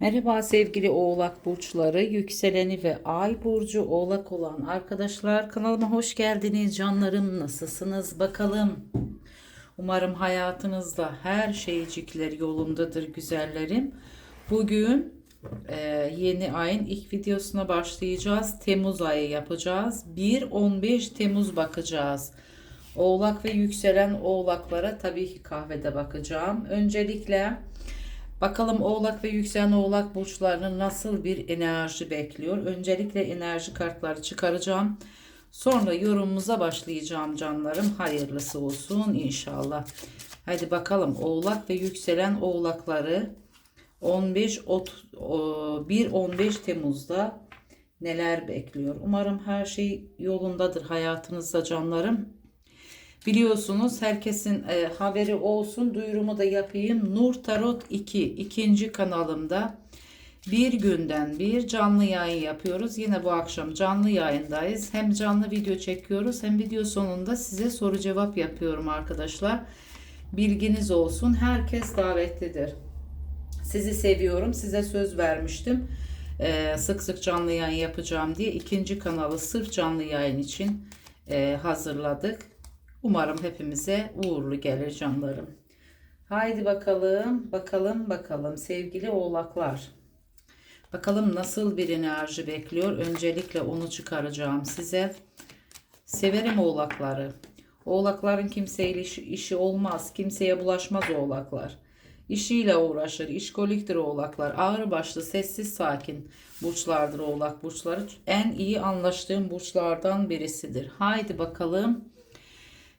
Merhaba sevgili Oğlak burçları, yükseleni ve ay burcu Oğlak olan arkadaşlar kanalıma hoş geldiniz canlarım nasılsınız bakalım. Umarım hayatınızda her şeycikler yolundadır güzellerim. Bugün e, yeni ayın ilk videosuna başlayacağız. Temmuz ayı yapacağız. 1-15 Temmuz bakacağız. Oğlak ve yükselen oğlaklara tabii ki kahvede bakacağım. Öncelikle Bakalım Oğlak ve Yükselen Oğlak burçlarını nasıl bir enerji bekliyor? Öncelikle enerji kartları çıkaracağım. Sonra yorumumuza başlayacağım canlarım. Hayırlısı olsun inşallah. Hadi bakalım Oğlak ve Yükselen Oğlakları 15 1-15 Temmuz'da neler bekliyor? Umarım her şey yolundadır hayatınızda canlarım. Biliyorsunuz herkesin e, haberi olsun duyurumu da yapayım. Nur Tarot 2 ikinci kanalımda bir günden bir canlı yayın yapıyoruz. Yine bu akşam canlı yayındayız. Hem canlı video çekiyoruz hem video sonunda size soru cevap yapıyorum arkadaşlar. Bilginiz olsun. Herkes davetlidir. Sizi seviyorum. Size söz vermiştim. Ee, sık sık canlı yayın yapacağım diye ikinci kanalı sırf canlı yayın için e, hazırladık. Umarım hepimize uğurlu gelir canlarım. Haydi bakalım, bakalım, bakalım sevgili oğlaklar. Bakalım nasıl bir enerji bekliyor. Öncelikle onu çıkaracağım size. Severim oğlakları. Oğlakların kimseyle işi, işi olmaz. Kimseye bulaşmaz oğlaklar. İşiyle uğraşır. İşkoliktir oğlaklar. Ağır başlı, sessiz, sakin burçlardır oğlak burçları. En iyi anlaştığım burçlardan birisidir. Haydi bakalım.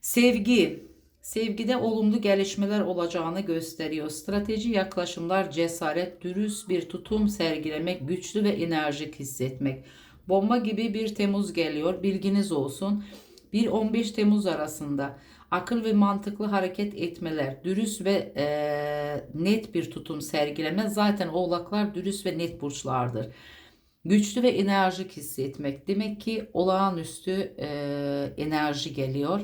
Sevgi, sevgide olumlu gelişmeler olacağını gösteriyor. Strateji yaklaşımlar, cesaret, dürüst bir tutum sergilemek, güçlü ve enerjik hissetmek. Bomba gibi bir Temmuz geliyor. Bilginiz olsun. 1-15 Temmuz arasında akıl ve mantıklı hareket etmeler, dürüst ve e, net bir tutum sergileme. Zaten oğlaklar dürüst ve net burçlardır. Güçlü ve enerjik hissetmek. Demek ki olağanüstü e, enerji geliyor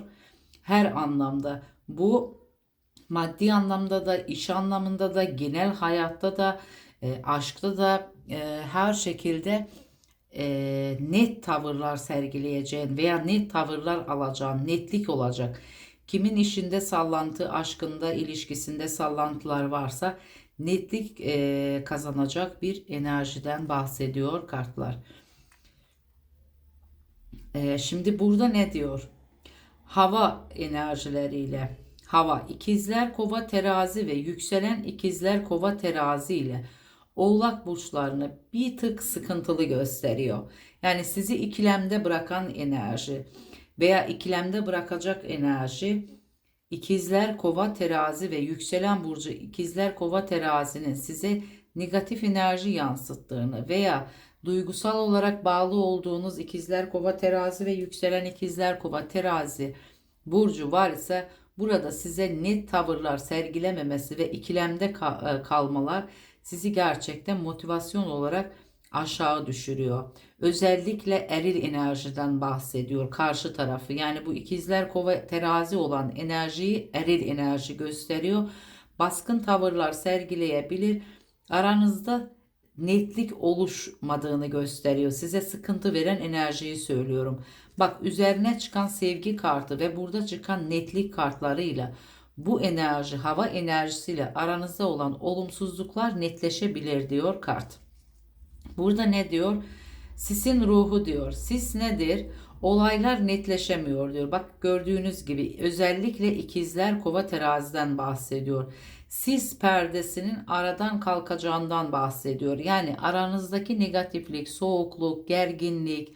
her anlamda. Bu maddi anlamda da, iş anlamında da, genel hayatta da, e, aşkta da e, her şekilde e, net tavırlar sergileyeceğin veya net tavırlar alacağın, netlik olacak. Kimin işinde sallantı, aşkında, ilişkisinde sallantılar varsa netlik e, kazanacak bir enerjiden bahsediyor kartlar. E, şimdi burada ne diyor? Hava enerjileriyle hava ikizler kova terazi ve yükselen ikizler kova terazi ile oğlak burçlarını bir tık sıkıntılı gösteriyor. Yani sizi ikilemde bırakan enerji veya ikilemde bırakacak enerji ikizler kova terazi ve yükselen burcu ikizler kova terazinin size negatif enerji yansıttığını veya duygusal olarak bağlı olduğunuz ikizler kova terazi ve yükselen ikizler kova terazi burcu var ise burada size net tavırlar sergilememesi ve ikilemde e, kalmalar sizi gerçekten motivasyon olarak aşağı düşürüyor. Özellikle eril enerjiden bahsediyor karşı tarafı. Yani bu ikizler kova terazi olan enerjiyi eril enerji gösteriyor. Baskın tavırlar sergileyebilir. Aranızda netlik oluşmadığını gösteriyor. Size sıkıntı veren enerjiyi söylüyorum. Bak üzerine çıkan sevgi kartı ve burada çıkan netlik kartlarıyla bu enerji, hava enerjisiyle aranızda olan olumsuzluklar netleşebilir diyor kart. Burada ne diyor? Sisin ruhu diyor. Sis nedir? Olaylar netleşemiyor diyor. Bak gördüğünüz gibi özellikle ikizler kova teraziden bahsediyor sis perdesinin aradan kalkacağından bahsediyor. Yani aranızdaki negatiflik, soğukluk, gerginlik,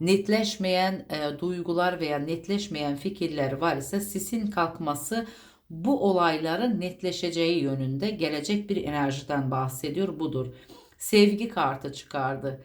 netleşmeyen e, duygular veya netleşmeyen fikirler var ise sisin kalkması bu olayların netleşeceği yönünde gelecek bir enerjiden bahsediyor. Budur. Sevgi kartı çıkardı.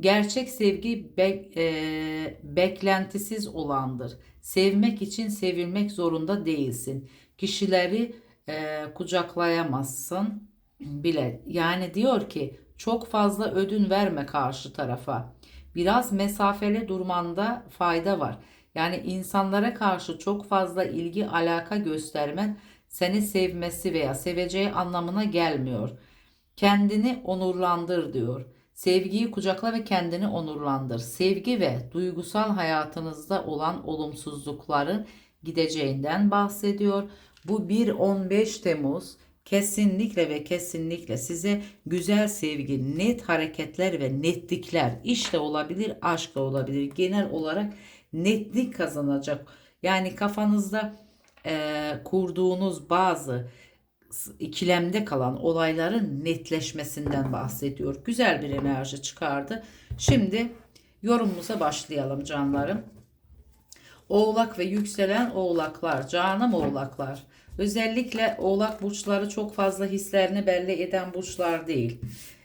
Gerçek sevgi be, e, beklentisiz olandır. Sevmek için sevilmek zorunda değilsin. Kişileri e, kucaklayamazsın bile. Yani diyor ki çok fazla ödün verme karşı tarafa. Biraz mesafeli durmanda fayda var. Yani insanlara karşı çok fazla ilgi alaka göstermen seni sevmesi veya seveceği anlamına gelmiyor. Kendini onurlandır diyor. Sevgiyi kucakla ve kendini onurlandır. Sevgi ve duygusal hayatınızda olan olumsuzlukların gideceğinden bahsediyor. Bu 1-15 Temmuz kesinlikle ve kesinlikle size güzel sevgi, net hareketler ve netlikler iş de olabilir, aşk da olabilir. Genel olarak netlik kazanacak. Yani kafanızda eee, kurduğunuz bazı ikilemde kalan olayların netleşmesinden bahsediyor. Güzel bir enerji çıkardı. Şimdi yorumumuza başlayalım canlarım. Oğlak ve yükselen oğlaklar, canım oğlaklar. Özellikle oğlak burçları çok fazla hislerini belli eden burçlar değil.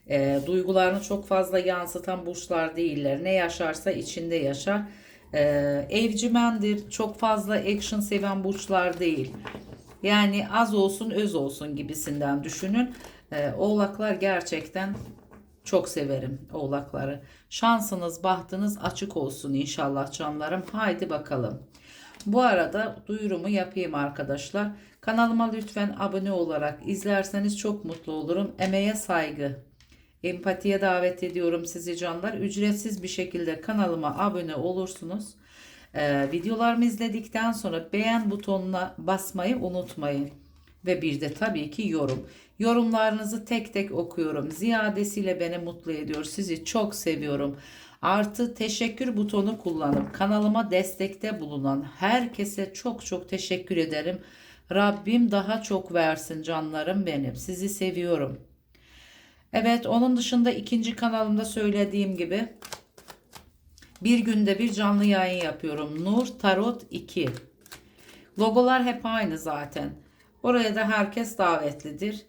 E, duygularını çok fazla yansıtan burçlar değiller. Ne yaşarsa içinde yaşar. E, evcimendir. Çok fazla action seven burçlar değil. Yani az olsun öz olsun gibisinden düşünün. E, oğlaklar gerçekten çok severim oğlakları. Şansınız, bahtınız açık olsun inşallah canlarım. Haydi bakalım. Bu arada duyurumu yapayım arkadaşlar. Kanalıma lütfen abone olarak izlerseniz çok mutlu olurum. Emeğe saygı, empatiye davet ediyorum sizi canlar. Ücretsiz bir şekilde kanalıma abone olursunuz. Ee, videolarımı izledikten sonra beğen butonuna basmayı unutmayın. Ve bir de tabii ki yorum. Yorumlarınızı tek tek okuyorum. Ziyadesiyle beni mutlu ediyor. Sizi çok seviyorum. Artı teşekkür butonu kullanıp kanalıma destekte bulunan herkese çok çok teşekkür ederim. Rabbim daha çok versin canlarım benim. Sizi seviyorum. Evet onun dışında ikinci kanalımda söylediğim gibi bir günde bir canlı yayın yapıyorum. Nur Tarot 2. Logolar hep aynı zaten. Oraya da herkes davetlidir.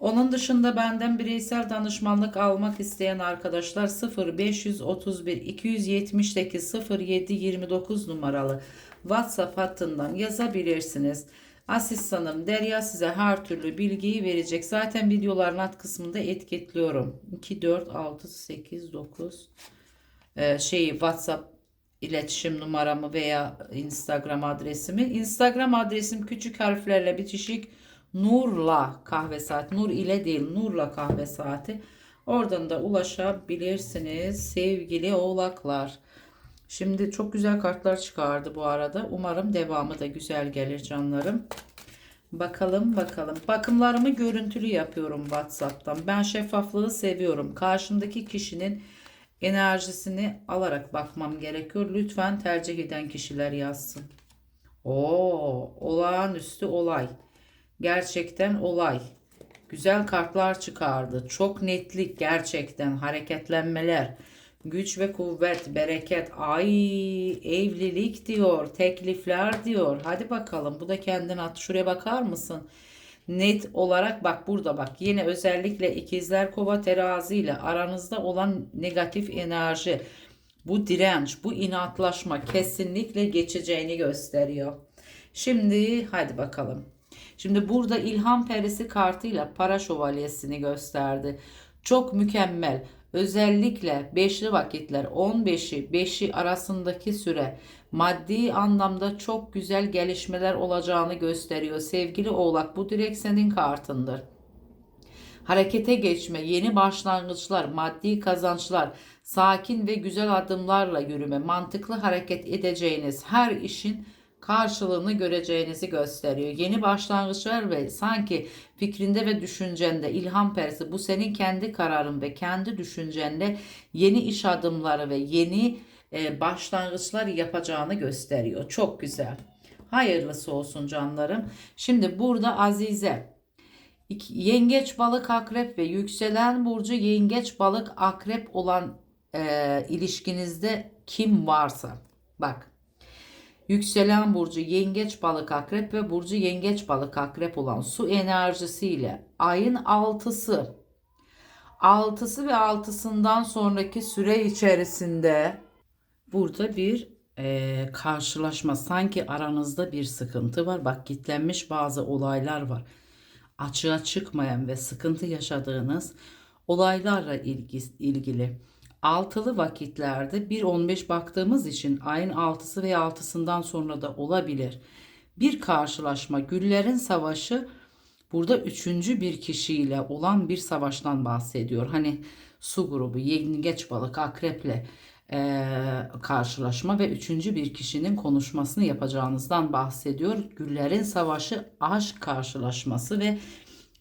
Onun dışında benden bireysel danışmanlık almak isteyen arkadaşlar 0531 278 07 29 numaralı WhatsApp hattından yazabilirsiniz. Asistanım Derya size her türlü bilgiyi verecek. Zaten videoların alt kısmında etiketliyorum. 2, 4, 6, 8, 9 e, şeyi WhatsApp iletişim numaramı veya Instagram adresimi. Instagram adresim küçük harflerle bitişik Nurla kahve saati. Nur ile değil Nurla kahve saati. Oradan da ulaşabilirsiniz sevgili oğlaklar. Şimdi çok güzel kartlar çıkardı bu arada. Umarım devamı da güzel gelir canlarım. Bakalım bakalım. Bakımlarımı görüntülü yapıyorum WhatsApp'tan. Ben şeffaflığı seviyorum. Karşımdaki kişinin enerjisini alarak bakmam gerekiyor. Lütfen tercih eden kişiler yazsın. Oo, olağanüstü olay. Gerçekten olay. Güzel kartlar çıkardı. Çok netlik gerçekten hareketlenmeler. Güç ve kuvvet, bereket. Ay evlilik diyor, teklifler diyor. Hadi bakalım bu da kendin at. Şuraya bakar mısın? Net olarak bak burada bak. Yine özellikle ikizler kova terazi ile aranızda olan negatif enerji. Bu direnç, bu inatlaşma kesinlikle geçeceğini gösteriyor. Şimdi hadi bakalım. Şimdi burada ilham perisi kartıyla para şövalyesini gösterdi. Çok mükemmel. Özellikle beşli vakitler 15'i 5'i arasındaki süre maddi anlamda çok güzel gelişmeler olacağını gösteriyor. Sevgili Oğlak bu direkt senin kartındır. Harekete geçme, yeni başlangıçlar, maddi kazançlar, sakin ve güzel adımlarla yürüme, mantıklı hareket edeceğiniz her işin karşılığını göreceğinizi gösteriyor. Yeni başlangıçlar ve sanki fikrinde ve düşüncende ilham perisi bu senin kendi kararın ve kendi düşüncenle yeni iş adımları ve yeni e, başlangıçlar yapacağını gösteriyor. Çok güzel. Hayırlısı olsun canlarım. Şimdi burada Azize Yengeç balık akrep ve yükselen burcu yengeç balık akrep olan e, ilişkinizde kim varsa bak yükselen burcu yengeç balık akrep ve burcu yengeç balık akrep olan su enerjisiyle ayın altısı. Altısı ve altısından sonraki süre içerisinde burada bir e, karşılaşma. Sanki aranızda bir sıkıntı var. Bak kitlenmiş bazı olaylar var. Açığa çıkmayan ve sıkıntı yaşadığınız olaylarla ilgi, ilgili altılı vakitlerde 1.15 baktığımız için ayın 6'sı ve 6'sından sonra da olabilir. Bir karşılaşma, güllerin savaşı Burada üçüncü bir kişiyle olan bir savaştan bahsediyor. Hani su grubu, yengeç balık, akreple eee, karşılaşma ve üçüncü bir kişinin konuşmasını yapacağınızdan bahsediyor. Güllerin savaşı, aşk karşılaşması ve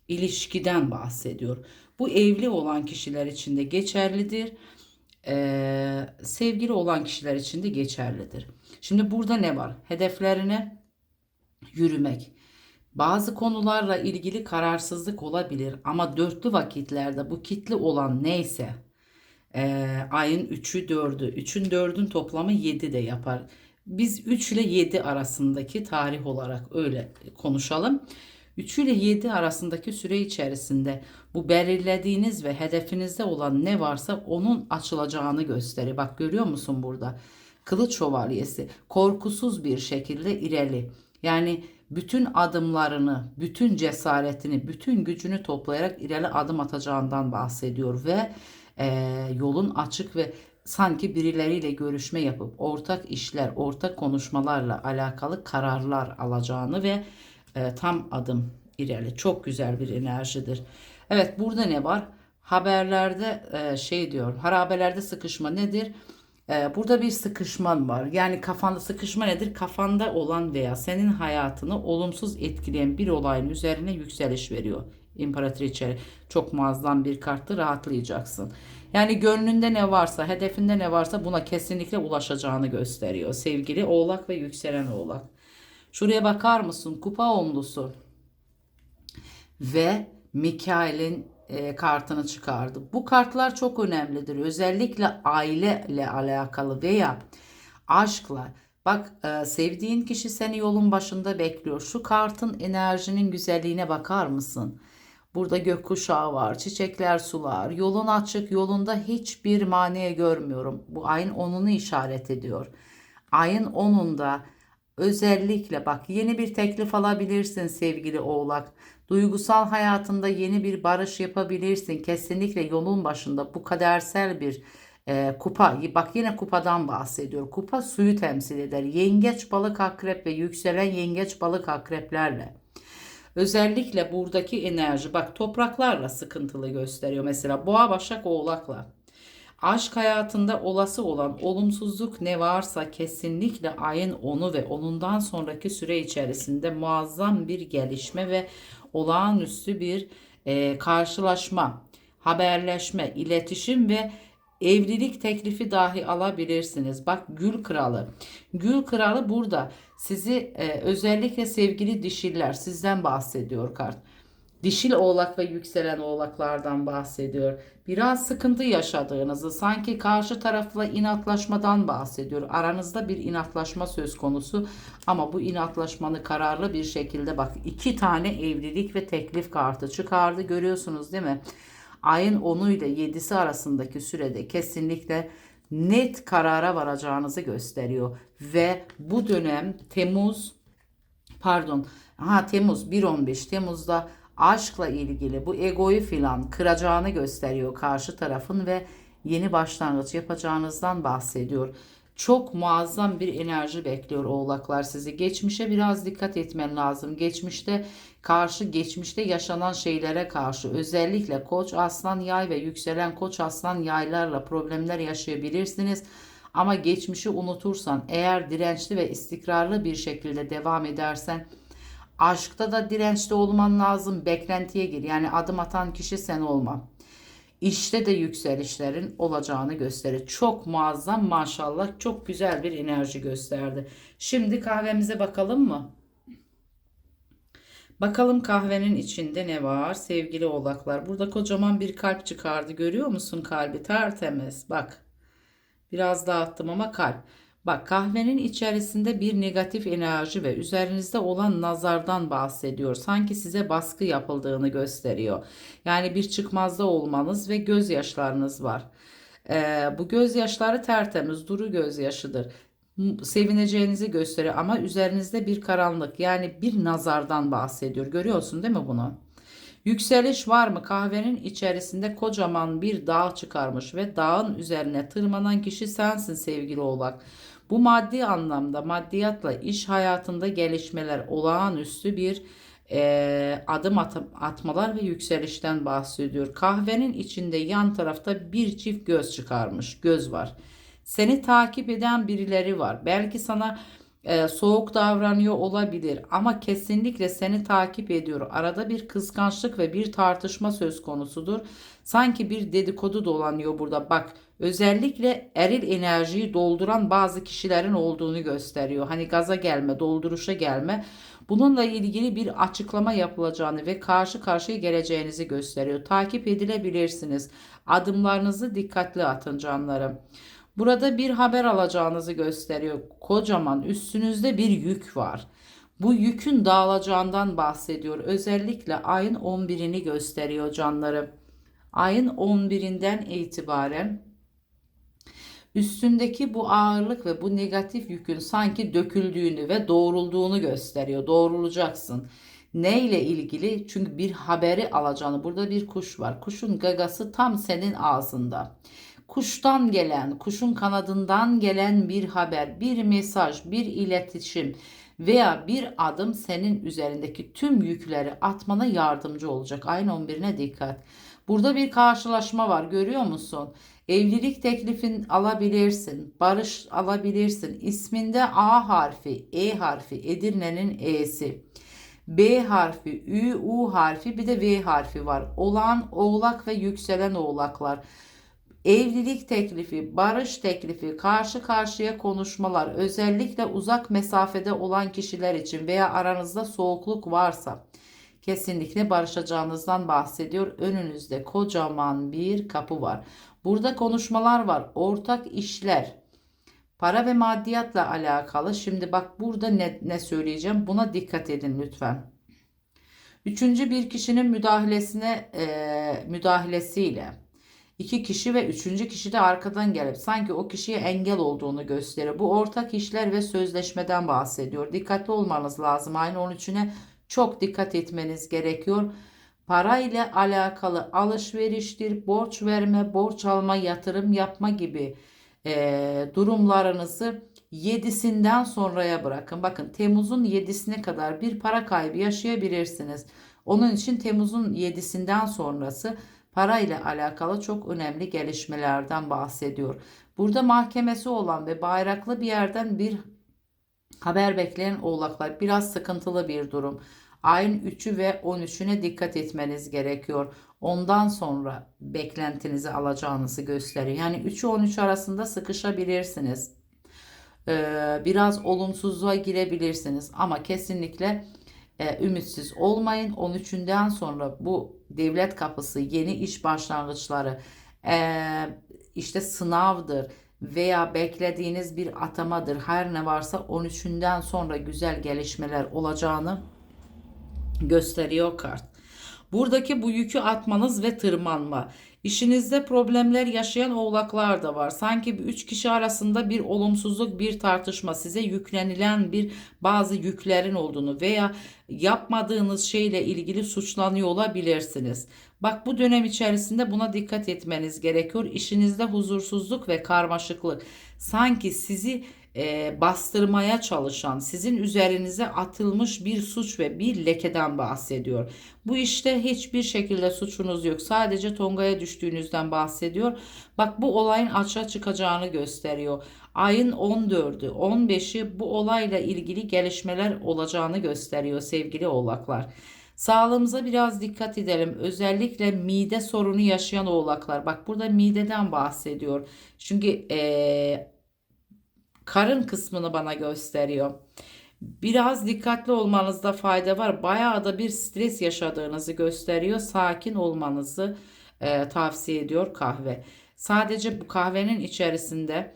ilişkiden bahsediyor. Bu evli olan kişiler için de geçerlidir. Eee, sevgili olan kişiler için de geçerlidir. Şimdi burada ne var? Hedeflerine yürümek. Bazı konularla ilgili kararsızlık olabilir ama dörtlü vakitlerde bu kitli olan neyse eee, ayın 3'ü 4'ü 3'ün 4'ün toplamı 7 de yapar. Biz 3 ile 7 arasındaki tarih olarak öyle konuşalım. 3 ile 7 arasındaki süre içerisinde bu belirlediğiniz ve hedefinizde olan ne varsa onun açılacağını gösterir. Bak görüyor musun burada? Kılıç şövalyesi korkusuz bir şekilde ileri. Yani bütün adımlarını, bütün cesaretini, bütün gücünü toplayarak ileri adım atacağından bahsediyor ve eee, yolun açık ve sanki birileriyle görüşme yapıp ortak işler, ortak konuşmalarla alakalı kararlar alacağını ve e, tam adım ileri. Çok güzel bir enerjidir. Evet burada ne var? Haberlerde e, şey diyor. Harabelerde sıkışma nedir? E, burada bir sıkışman var. Yani kafanda sıkışma nedir? Kafanda olan veya senin hayatını olumsuz etkileyen bir olayın üzerine yükseliş veriyor. İmparatriçe çok muazzam bir karttı rahatlayacaksın. Yani gönlünde ne varsa, hedefinde ne varsa buna kesinlikle ulaşacağını gösteriyor. Sevgili oğlak ve yükselen oğlak. Şuraya bakar mısın? Kupa onlusu ve Mikail'in e, kartını çıkardı. Bu kartlar çok önemlidir. Özellikle aileyle alakalı veya aşkla. Bak e, sevdiğin kişi seni yolun başında bekliyor. Şu kartın enerjinin güzelliğine bakar mısın? Burada gökkuşağı var, çiçekler, sular. Yolun açık, yolunda hiçbir mani görmüyorum. Bu ayın onunu işaret ediyor. Ayın onunda özellikle bak yeni bir teklif alabilirsin sevgili oğlak. Duygusal hayatında yeni bir barış yapabilirsin. Kesinlikle yolun başında bu kadersel bir e, kupa. Bak yine kupadan bahsediyor. Kupa suyu temsil eder. Yengeç, balık, akrep ve yükselen yengeç, balık, akreplerle. Özellikle buradaki enerji bak topraklarla sıkıntılı gösteriyor. Mesela boğa, başak, oğlakla. Aşk hayatında olası olan olumsuzluk ne varsa kesinlikle ayın onu ve onundan sonraki süre içerisinde muazzam bir gelişme ve olağanüstü bir e, karşılaşma, haberleşme, iletişim ve evlilik teklifi dahi alabilirsiniz. Bak Gül Kralı. Gül Kralı burada sizi e, özellikle sevgili dişiller sizden bahsediyor kart. Dişil oğlak ve yükselen oğlaklardan bahsediyor. Biraz sıkıntı yaşadığınızı, sanki karşı tarafla inatlaşmadan bahsediyor. Aranızda bir inatlaşma söz konusu ama bu inatlaşmanı kararlı bir şekilde bak iki tane evlilik ve teklif kartı çıkardı görüyorsunuz değil mi? Ayın 10'u ile 7'si arasındaki sürede kesinlikle net karara varacağınızı gösteriyor ve bu dönem Temmuz pardon ha Temmuz 1-15 Temmuz'da aşkla ilgili bu egoyu filan kıracağını gösteriyor karşı tarafın ve yeni başlangıç yapacağınızdan bahsediyor. Çok muazzam bir enerji bekliyor oğlaklar sizi. Geçmişe biraz dikkat etmen lazım. Geçmişte karşı geçmişte yaşanan şeylere karşı özellikle koç aslan yay ve yükselen koç aslan yaylarla problemler yaşayabilirsiniz. Ama geçmişi unutursan eğer dirençli ve istikrarlı bir şekilde devam edersen Aşkta da dirençli olman lazım. Beklentiye gir. Yani adım atan kişi sen olma. İşte de yükselişlerin olacağını gösterir. Çok muazzam maşallah. Çok güzel bir enerji gösterdi. Şimdi kahvemize bakalım mı? Bakalım kahvenin içinde ne var sevgili oğlaklar. Burada kocaman bir kalp çıkardı. Görüyor musun kalbi? Tertemiz. Bak. Biraz dağıttım ama kalp. Bak kahvenin içerisinde bir negatif enerji ve üzerinizde olan nazardan bahsediyor. Sanki size baskı yapıldığını gösteriyor. Yani bir çıkmazda olmanız ve gözyaşlarınız var. Ee, bu gözyaşları tertemiz, duru gözyaşıdır. Sevineceğinizi gösteriyor ama üzerinizde bir karanlık yani bir nazardan bahsediyor. Görüyorsun değil mi bunu? Yükseliş var mı? Kahvenin içerisinde kocaman bir dağ çıkarmış ve dağın üzerine tırmanan kişi sensin sevgili oğlak. Bu maddi anlamda maddiyatla iş hayatında gelişmeler olağanüstü bir e, adım at- atmalar ve yükselişten bahsediyor. Kahvenin içinde yan tarafta bir çift göz çıkarmış. Göz var. Seni takip eden birileri var. Belki sana e, soğuk davranıyor olabilir ama kesinlikle seni takip ediyor. Arada bir kıskançlık ve bir tartışma söz konusudur. Sanki bir dedikodu dolanıyor burada. Bak özellikle eril enerjiyi dolduran bazı kişilerin olduğunu gösteriyor. Hani gaza gelme, dolduruşa gelme. Bununla ilgili bir açıklama yapılacağını ve karşı karşıya geleceğinizi gösteriyor. Takip edilebilirsiniz. Adımlarınızı dikkatli atın canlarım. Burada bir haber alacağınızı gösteriyor. Kocaman üstünüzde bir yük var. Bu yükün dağılacağından bahsediyor. Özellikle ayın 11'ini gösteriyor canlarım. Ayın 11'inden itibaren üstündeki bu ağırlık ve bu negatif yükün sanki döküldüğünü ve doğrulduğunu gösteriyor. Doğrulacaksın. Neyle ilgili? Çünkü bir haberi alacağını. Burada bir kuş var. Kuşun gagası tam senin ağzında. Kuştan gelen, kuşun kanadından gelen bir haber, bir mesaj, bir iletişim veya bir adım senin üzerindeki tüm yükleri atmana yardımcı olacak. Ayın 11'ine dikkat. Burada bir karşılaşma var görüyor musun? Evlilik teklifin alabilirsin, barış alabilirsin. İsminde A harfi, E harfi, Edirne'nin E'si. B harfi, Ü, U harfi bir de V harfi var. Olan, oğlak ve yükselen oğlaklar. Evlilik teklifi, barış teklifi, karşı karşıya konuşmalar, özellikle uzak mesafede olan kişiler için veya aranızda soğukluk varsa kesinlikle barışacağınızdan bahsediyor. Önünüzde kocaman bir kapı var. Burada konuşmalar var, ortak işler, para ve maddiyatla alakalı. Şimdi bak burada ne, ne söyleyeceğim buna dikkat edin lütfen. Üçüncü bir kişinin müdahalesine e, müdahalesiyle iki kişi ve üçüncü kişi de arkadan gelip sanki o kişiye engel olduğunu gösteriyor. Bu ortak işler ve sözleşmeden bahsediyor. Dikkatli olmanız lazım. Aynı 13'üne çok dikkat etmeniz gerekiyor. Para ile alakalı alışveriştir, borç verme, borç alma, yatırım yapma gibi e, durumlarınızı 7'sinden sonraya bırakın. Bakın Temmuz'un 7'sine kadar bir para kaybı yaşayabilirsiniz. Onun için Temmuz'un 7'sinden sonrası para ile alakalı çok önemli gelişmelerden bahsediyor. Burada mahkemesi olan ve bayraklı bir yerden bir haber bekleyen oğlaklar biraz sıkıntılı bir durum. Ayın 3'ü ve 13'üne dikkat etmeniz gerekiyor. Ondan sonra beklentinizi alacağınızı gösteriyor. Yani 3'ü 13 arasında sıkışabilirsiniz. Ee, biraz olumsuzluğa girebilirsiniz ama kesinlikle e, ümitsiz olmayın. 13'ünden sonra bu devlet kapısı, yeni iş başlangıçları, e, işte sınavdır veya beklediğiniz bir atamadır. Her ne varsa 13'ünden sonra güzel gelişmeler olacağını gösteriyor kart. Buradaki bu yükü atmanız ve tırmanma. İşinizde problemler yaşayan oğlaklar da var. Sanki üç kişi arasında bir olumsuzluk, bir tartışma, size yüklenilen bir bazı yüklerin olduğunu veya yapmadığınız şeyle ilgili suçlanıyor olabilirsiniz. Bak bu dönem içerisinde buna dikkat etmeniz gerekiyor. İşinizde huzursuzluk ve karmaşıklık sanki sizi e, bastırmaya çalışan, sizin üzerinize atılmış bir suç ve bir lekeden bahsediyor. Bu işte hiçbir şekilde suçunuz yok. Sadece tongaya düştüğünüzden bahsediyor. Bak bu olayın açığa çıkacağını gösteriyor. Ayın 14'ü, 15'i bu olayla ilgili gelişmeler olacağını gösteriyor sevgili oğlaklar. Sağlığımıza biraz dikkat edelim. Özellikle mide sorunu yaşayan oğlaklar. Bak burada mideden bahsediyor. Çünkü ee, karın kısmını bana gösteriyor. Biraz dikkatli olmanızda fayda var. Bayağı da bir stres yaşadığınızı gösteriyor. Sakin olmanızı e, tavsiye ediyor kahve. Sadece bu kahvenin içerisinde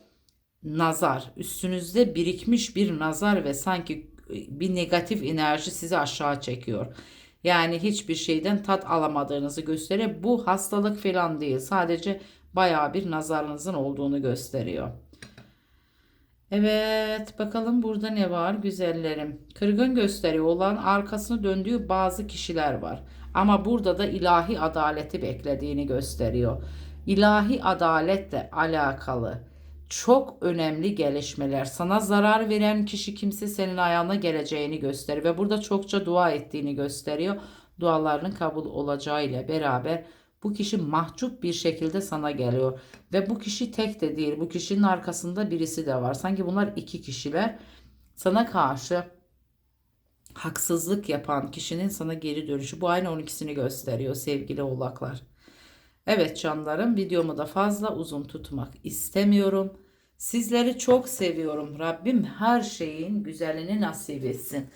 nazar, üstünüzde birikmiş bir nazar ve sanki bir negatif enerji sizi aşağı çekiyor. Yani hiçbir şeyden tat alamadığınızı gösteriyor. Bu hastalık falan değil. Sadece bayağı bir nazarınızın olduğunu gösteriyor. Evet bakalım burada ne var güzellerim. Kırgın gösteriyor olan arkasını döndüğü bazı kişiler var. Ama burada da ilahi adaleti beklediğini gösteriyor. İlahi adaletle alakalı çok önemli gelişmeler. Sana zarar veren kişi kimse senin ayağına geleceğini gösteriyor ve burada çokça dua ettiğini gösteriyor. Dualarının kabul olacağı ile beraber bu kişi mahcup bir şekilde sana geliyor ve bu kişi tek de değil. Bu kişinin arkasında birisi de var. Sanki bunlar iki kişiler sana karşı haksızlık yapan kişinin sana geri dönüşü. Bu aynı 12'sini gösteriyor sevgili oğlaklar. Evet canlarım videomu da fazla uzun tutmak istemiyorum. Sizleri çok seviyorum. Rabbim her şeyin güzelini nasip etsin.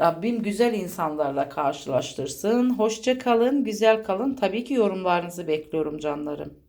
Rabbim güzel insanlarla karşılaştırsın. Hoşça kalın, güzel kalın. Tabii ki yorumlarınızı bekliyorum canlarım.